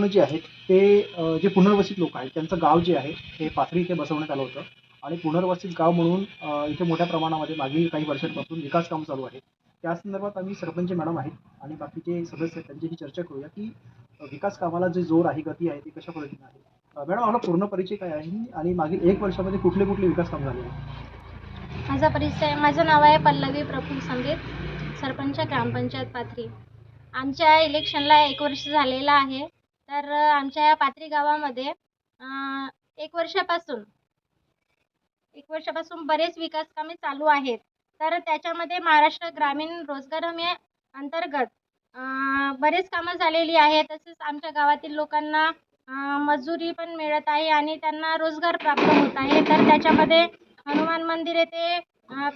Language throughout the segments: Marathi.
आंदोलनं जे आहेत ते जे पुनर्वसित लोक आहेत त्यांचं गाव जे आहे ते पाथरी इथे बसवण्यात आलं होतं. आणि पुनर्वसित गाव म्हणून इथे मोठ्या प्रमाणामध्ये मागील काही वर्षांपासून विकास काम चालू आहे त्या संदर्भात आम्ही सरपंच मॅडम आहेत आणि बाकीचे सदस्य आहेत त्यांच्याशी चर्चा करूया की विकास कामाला जे जोर आहे गती आहे ती कशा पद्धतीने आहे. मॅडम आपला पूर्ण परिचय काय आहे? आणि मागील एक वर्षामध्ये कुठले कुठले विकास काम झाले आहे माझा परिचय माझं नाव आहे पल्लवी प्रफुल्ल संगीत सरपंच ग्रामपंचायत पाथरी. आमच्या इलेक्शनला एक वर्ष झालेलं आहे. तर आमच्या या पात्री गावामध्ये एक वर्षापासून एक वर्षापासून बरेच विकास कामे चालू आहेत. तर त्याच्यामध्ये महाराष्ट्र ग्रामीण रोजगार हमी अंतर्गत बरेच कामं झालेली आहे तसेच आमच्या गावातील लोकांना मजुरी पण मिळत आहे आणि त्यांना रोजगार प्राप्त होत आहे. तर त्याच्यामध्ये हनुमान मंदिर येथे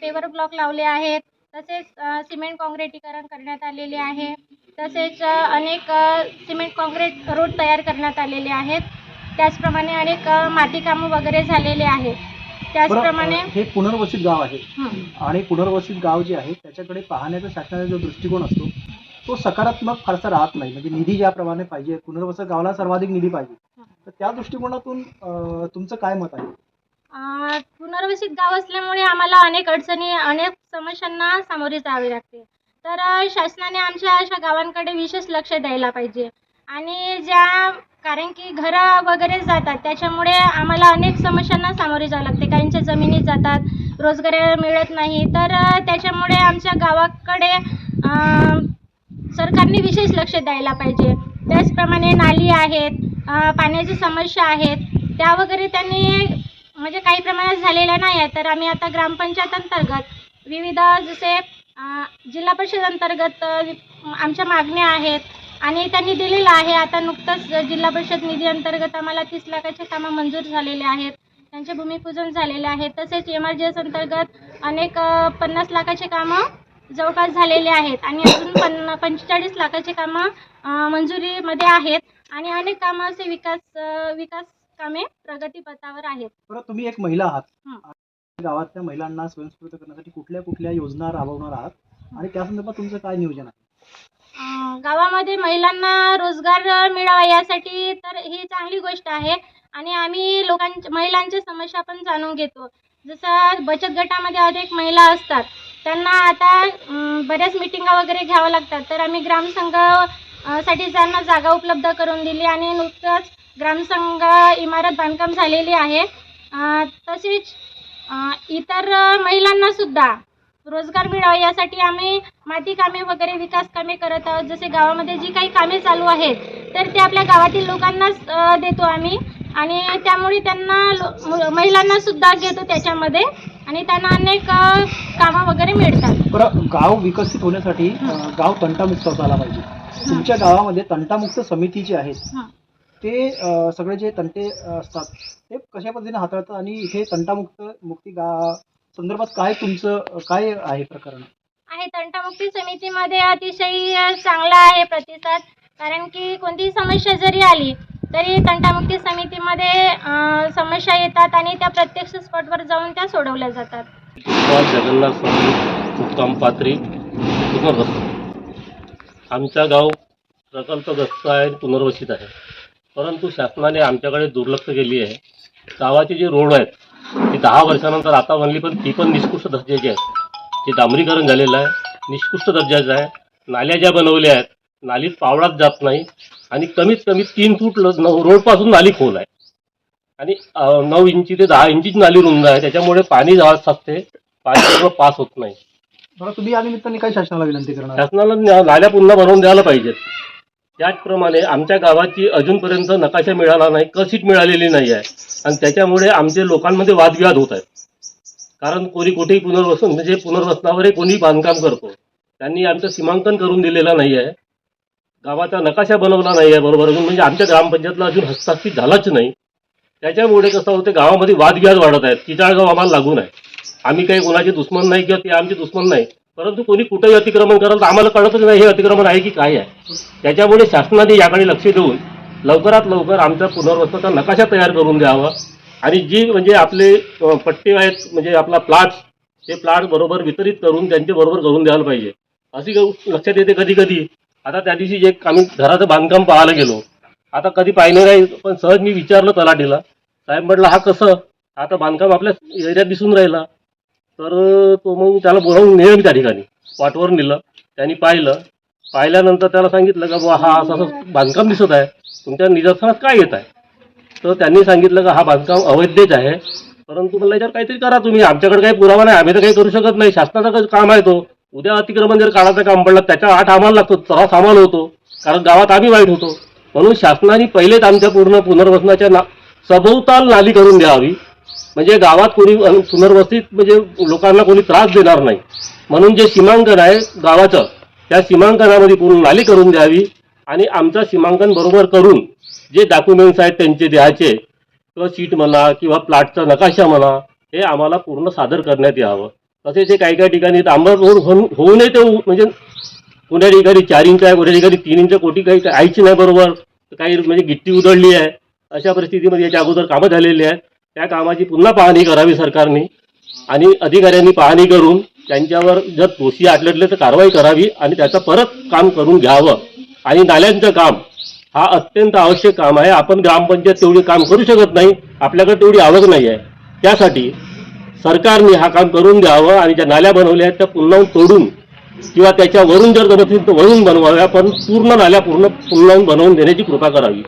पेवर ब्लॉक लावले आहेत. तसेच सिमेंट काँक्रिटीकरण करण्यात आलेले आहे. तसेच अनेक सिमेंट काँक्रीट रोड तयार करण्यात आलेले आहेत. त्याचप्रमाणे अनेक अ, माती कामं वगैरे झालेले आहेत त्याचप्रमाणे हे पुनर्वसित गाव आहे. आणि पुनर्वसित गाव जे आहे त्याच्याकडे पाहण्याचा शासनाचा जो दृष्टिकोन असतो तो सकारात्मक फारसा राहत नाही. म्हणजे निधी ज्याप्रमाणे पाहिजे पुनर्वसित गावाला सर्वाधिक निधी पाहिजे. तर त्या दृष्टिकोनातून तुमचं काय मत आहे? पुनर्वसित गाव असल्यामुळे आम्हाला अनेक अडचणी अनेक समस्यांना सामोरे जावे लागते. तर शासनाने आमच्या अशा गावांकडे विशेष लक्ष द्यायला पाहिजे. आणि ज्या कारण की घरं वगैरे जातात त्याच्यामुळे आम्हाला अनेक समस्यांना सामोरे जावं लागते. काहींच्या जमिनी जातात रोजगार मिळत नाही. तर त्याच्यामुळे आमच्या गावाकडे सरकारने विशेष लक्ष द्यायला पाहिजे. त्याचप्रमाणे नाली आहेत पाण्याची समस्या आहेत त्या वगैरे त्यांनी म्हणजे काही प्रमाणात झालेल्या नाही आहेत तर आम्ही आता ग्रामपंचायत अंतर्गत विविध जसे जिल्हा परिषद अंतर्गत आमच्या मागण्या आहेत आणि त्यांनी दिलेलं आहे. आता नुकतंच जिल्हा परिषद निधी अंतर्गत आम्हाला तीस लाखाचे कामं मंजूर झालेले आहेत. त्यांचे भूमिपूजन झालेले आहे. तसेच एम आर जी एस अंतर्गत अनेक पन्नास लाखाचे कामं जवळपास झालेले आहेत आणि अजून पन्न पंचेचाळीस लाखाचे कामं मंजुरीमध्ये आहेत. आणि अनेक कामं असे विकास विकास कामे प्रगतीपथावर आहेत. बरं तुम्ही एक महिला आहात. गावातल्या महिलांना स्वयंस्फूर्त करण्यासाठी कुठल्या कुठल्या योजना राबवणार आहात? आणि त्या संदर्भात तुमचं काय नियोजन आहे? गावामध्ये महिलांना रोजगार मिळावा यासाठी तर ही चांगली गोष्ट आहे. आणि आम्ही लोकांच्या महिलांच्या समस्या पण जाणून घेतो. जसं बचत गटामध्ये अनेक महिला असतात. त्यांना आता बऱ्याच मिटिंगा वगैरे घ्याव्या लागतात. तर आम्ही ग्रामसंघसाठी त्यांना जागा उपलब्ध करून दिली आणि नुकतंच ग्रामसंघ इमारत बांधकाम झालेली आहे. तसेच इतर महिलांना सुद्धा रोजगार मिळावा यासाठी आम्ही माती कामे वगैरे विकास कामे करत आहोत. जसे गावामध्ये जी काही कामे चालू आहेत तर ते आपल्या गावातील लोकांनाच देतो आम्ही. आणि त्यामुळे त्यांना लो- मु- महिलांना सुद्धा घेतो त्याच्यामध्ये. आणि त्यांना अनेक कामं वगैरे मिळतात. बरं गाव विकसित होण्यासाठी गाव तंटामुक्त झाला पाहिजे. तुमच्या गावामध्ये तंटामुक्त समिती जी आहेत हं. ते सगळे जे तंटे असतात ते कशा पद्धतीने हाताळतात आणि इथे तंटामुक्त मुक्ती गा संदर्भात काय तुमचं काय आहे प्रकरण? आहे तंटामुक्ती समितीमध्ये अतिशय चांगला आहे प्रतिसाद. कारण की कोणतीही समस्या जरी आली तरी तंटामुक्ती समितीमध्ये समस्या येतात आणि त्या प्रत्यक्ष स्पॉटवर जाऊन त्या सोडवल्या जातात. जगन्नाथ स्वामी मुक्काम पात्री आमचा गाव प्रकल्पग्रस्त आहे पुनर्वसित आहे. परंतु शासनाने आमच्याकडे दुर्लक्ष केली आहे. गावाचे जे रोड आहेत ते दहा वर्षानंतर आता बनली पण ती पण निकृष्ट दर्जाची आहेत. जे डांबरीकरण झालेलं आहे निकृष्ट दर्जाचं आहे. नाल्या ज्या बनवल्या आहेत नालीत पावळाच जात नाही आणि कमीत कमी तीन फूट न- रोडपासून नाली खोल आहे. आणि नऊ इंची ते दहा इंचीची नाली रुंद आहे त्याच्यामुळे पाणी जात साचते पाणी पास होत नाही. बरं तुम्ही या निमित्ताने काय शासनाला विनंती करणार? शासनाला नाल्या पुन्हा बनवून द्यायला पाहिजेत. त्याचप्रमाणे आमच्या गावाची अजूनपर्यंत नकाशा मिळाला नाही कशीट मिळालेली नाही आहे. आणि त्याच्यामुळे आमचे लोकांमध्ये वादविवाद होत आहेत. कारण कोणी कुठेही पुनर्वसन म्हणजे पुनर्वसनावरही कोणी बांधकाम करतो. त्यांनी आमचं सीमांकन करून दिलेलं नाही आहे. गावाचा नकाशा बनवला नाही आहे बरोबर. अजून म्हणजे आमच्या ग्रामपंचायतला अजून हस्ताक्षित झालाच नाही. त्याच्यामुळे कसं होतं गावामध्ये वादविवाद वाढत आहेत. किचाळगाव आम्हाला लागून आहे. आम्ही काही कोणाचे दुश्मन नाही किंवा ते आमचे दुश्मन नाही. परंतु कोणी कुठेही अतिक्रमण करत तर आम्हाला कळतच नाही हे अतिक्रमण आहे की काय आहे. त्याच्यामुळे शासनाने याकडे लक्ष देऊन लवकरात लवकर आमचा पुनर्वसनाचा नकाशा तयार करून द्यावा. आणि जी म्हणजे आपले पट्टी पट्टे आहेत म्हणजे आपला प्लॉट्स ते प्लॉट बरोबर वितरित करून त्यांचे बरोबर करून द्यायला पाहिजे. अशी लक्षात येते कधी कधी. आता त्या दिवशी जे आम्ही घराचं बांधकाम पाहायला गेलो. आता कधी पाहिलं नाही पण सहज मी विचारलं तलाठीला. साहेब म्हटलं हा कसं? आता बांधकाम आपल्या एरियात दिसून राहिला. तर तो मग त्याला बोलावून नेलं मी त्या ठिकाणी. स्पॉटवर नेलं. त्यांनी पाहिलं. पाहिल्यानंतर त्याला सांगितलं का बुवा हा असं असं बांधकाम दिसत आहे. तुमच्या निदर्शनात काय येत आहे? तर त्यांनी सांगितलं का हा बांधकाम अवैधच आहे. परंतु मला याच्यावर काहीतरी करा तुम्ही. आमच्याकडे काही पुरावा नाही. आम्ही तर काही करू शकत नाही. शासनाचं काम आहे तो. उद्या अतिक्रमण जर काढायचं काम पडलं त्याच्या आठ आम्हाला लागतो. त्रास आम्हाला होतो. कारण गावात आम्ही वाईट होतो. म्हणून शासनाने पहिलेच आमच्या पूर्ण पुनर्वसनाच्या ना सभोवताल नाली करून द्यावी. म्हणजे गावात कोणी पुनर्वसित म्हणजे लोकांना कोणी त्रास देणार नाही. म्हणून जे सीमांकन आहे गावाचं त्या सीमांकनामध्ये पूर्ण नाली करून द्यावी आणि आमचं सीमांकन बरोबर करून जे डॉक्युमेंट्स आहेत त्यांचे द्यायचे किंवा सीट म्हणा किंवा प्लॉटचा नकाशा म्हणा हे आम्हाला पूर्ण सादर करण्यात यावं. तसेच हे काही काही ठिकाणी डांबर रोड होऊन होऊ नये ते म्हणजे कोण्या ठिकाणी चार इंच आहे कोण्या ठिकाणी तीन इंच कोटी काही आईची नाही बरोबर. काही म्हणजे गिट्टी उधळली आहे. अशा परिस्थितीमध्ये याच्या अगोदर कामं झालेली आहेत. त्या कामाची पुन्हा पाहणी करावी सरकारने आणि अधिकाऱ्यांनी पाहणी करून त्यांच्यावर जर दोषी आढळले तर कारवाई करावी आणि त्याचं परत काम करून घ्यावं. आणि नाल्यांचं काम हा अत्यंत आवश्यक काम आहे. आपण ग्रामपंचायत तेवढी काम करू शकत नाही. आपल्याकडे तेवढी आवक नाही आहे. त्यासाठी सरकारने हा काम करून द्यावं आणि ज्या नाल्या बनवल्या आहेत त्या पुन्हा तोडून किंवा त्याच्यावरून जर जमत असेल तर वरून बनवाव्या पण पूर्ण नाल्या पूर्ण पुन्हा बनवून देण्याची कृपा करावी.